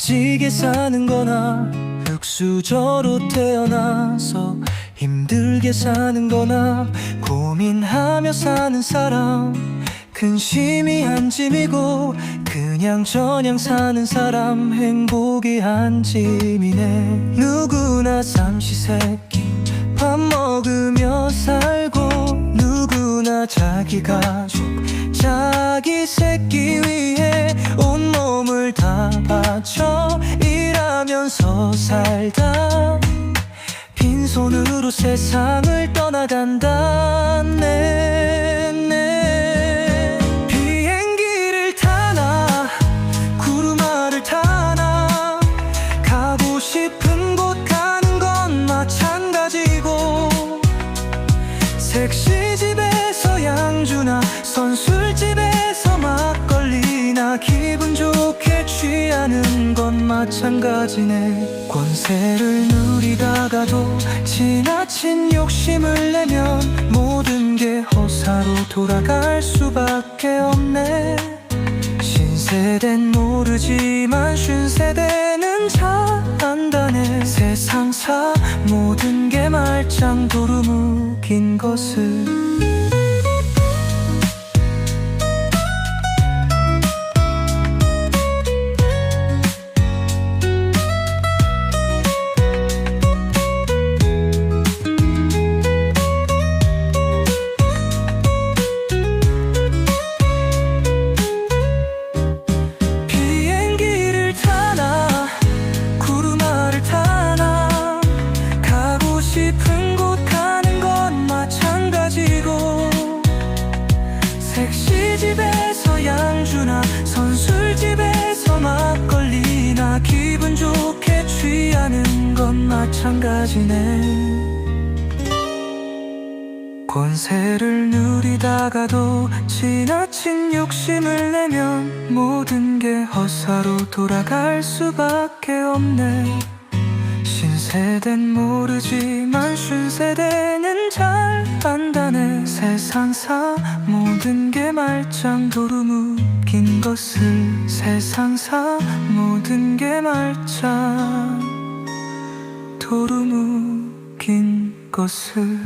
멋지게 사는 거나 흙수저로 태어나서 힘들게 사는 거나 고민하며 사는 사람. 근심이 한 짐이고 그냥 저냥 사는 사람. 행복이 한 짐이네. 누구나 삼시세끼 밥 먹으며 살고 누구나 자기 가족 자기 새끼 온몸을 다 바쳐 일하면서 살다. 빈손으로 세상을 떠나간다 취하는 건 마찬가지네. 권세를 누리다가도 지나친 욕심을 내면 모든 게 허사로 돌아갈 수밖에 없네. 신세대는 모르지만 쉰세대는 잘 안다네. 세상사 모든 게 말짱 도루 묵인 것을 색시집에서 양주나 선술집에서 막걸리나 기분 좋게 취하는 건 마찬가지네. 권세를 누리다가도 지나친 욕심을 내면 모든 게 허사로 돌아갈 수밖에 없네. 신 세대는 모르지만 쉰세대는 잘 안다네. 세상사 모든 게 말짱도루 묵인 것을 세상사 모든 게 말짱 도루 묵인 것을